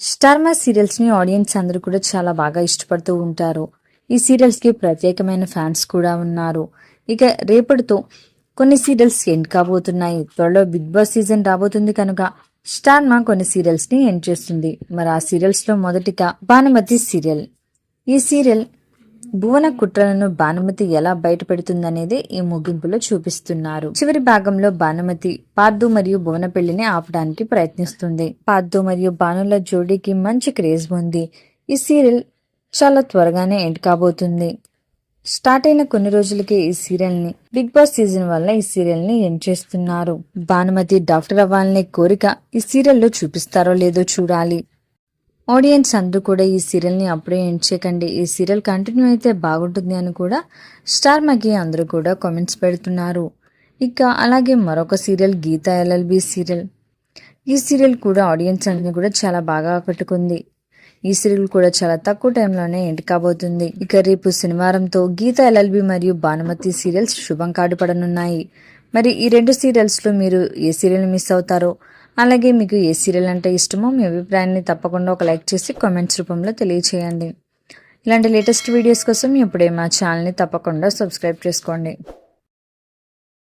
Star Maa సీరియల్స్ని audience అందరూ కూడా చాలా బాగా ఇష్టపడుతూ ఉంటారు. ఈ సీరియల్స్కి ప్రత్యేకమైన ఫ్యాన్స్ కూడా ఉన్నారు. ఇక రేపటితో కొన్ని సీరియల్స్ ఎండ్ కాబోతున్నాయి. త్వరలో బిగ్ బాస్ సీజన్ రాబోతుంది కనుక స్టార్మా కొన్ని సీరియల్స్ని ఎండ్ చేస్తుంది. మరి ఆ సీరియల్స్లో మొదటిగా భానుమతి సీరియల్. ఈ సీరియల్ భువన కుట్రలను భానుమతి ఎలా బయటపెడుతుందనేది ఈ ముగింపులో చూపిస్తున్నారు. చివరి భాగంలో భానుమతి పార్దు మరియు భువన పెళ్ళిని ఆపడానికి ప్రయత్నిస్తుంది. పార్దు మరియు భానుల జోడీకి మంచి క్రేజ్ ఉంది. ఈ సీరియల్ చాలా త్వరగానే ఎండ్ కాబోతుంది. స్టార్ట్ అయిన కొన్ని రోజులకే ఈ సీరియల్ని బిగ్ బాస్ సీజన్ వల్ల ఈ సీరియల్ని ఎండ్ చేస్తున్నారు. భానుమతి డాక్టర్ అవ్వాలనే కోరిక ఈ సీరియల్లో చూపిస్తారో లేదో చూడాలి. ఆడియన్స్ అందరూ కూడా ఈ సీరియల్ని అప్పుడే ఎండ్ చేయకండి. ఈ సీరియల్ కంటిన్యూ అయితే బాగుంటుంది అని కూడా స్టార్ మగి అందరూ కూడా కామెంట్స్ పెడుతున్నారు. ఇక అలాగే మరొక సీరియల్ గీతా ఎల్ఎల్బి సీరియల్. ఈ సీరియల్ కూడా ఆడియన్స్ అన్ని కూడా చాలా బాగా ఆకట్టుకుంది ఈ సీరియల్ కూడా చాలా తక్కువ టైంలోనే ఎండ్ కాబోతుంది. ఇక రేపు శనివారంతో గీత ఎల్ఎల్బి మరియు భానుమతి సీరియల్స్ శుభం కాడుపడనున్నాయి. మరి ఈ రెండు సీరియల్స్లో మీరు ఏ సీరియల్ మిస్ అవుతారో అలాగే మీకు ఏ సీరియల్ అంటే ఇష్టమో మీ అభిప్రాయాన్ని తప్పకుండా ఒక లైక్ చేసి కామెంట్స్ రూపంలో తెలియచేయండి. ఇలాంటి లేటెస్ట్ వీడియోస్ కోసం ఇప్పుడే మా ఛానల్ని తప్పకుండా సబ్స్క్రైబ్ చేసుకోండి.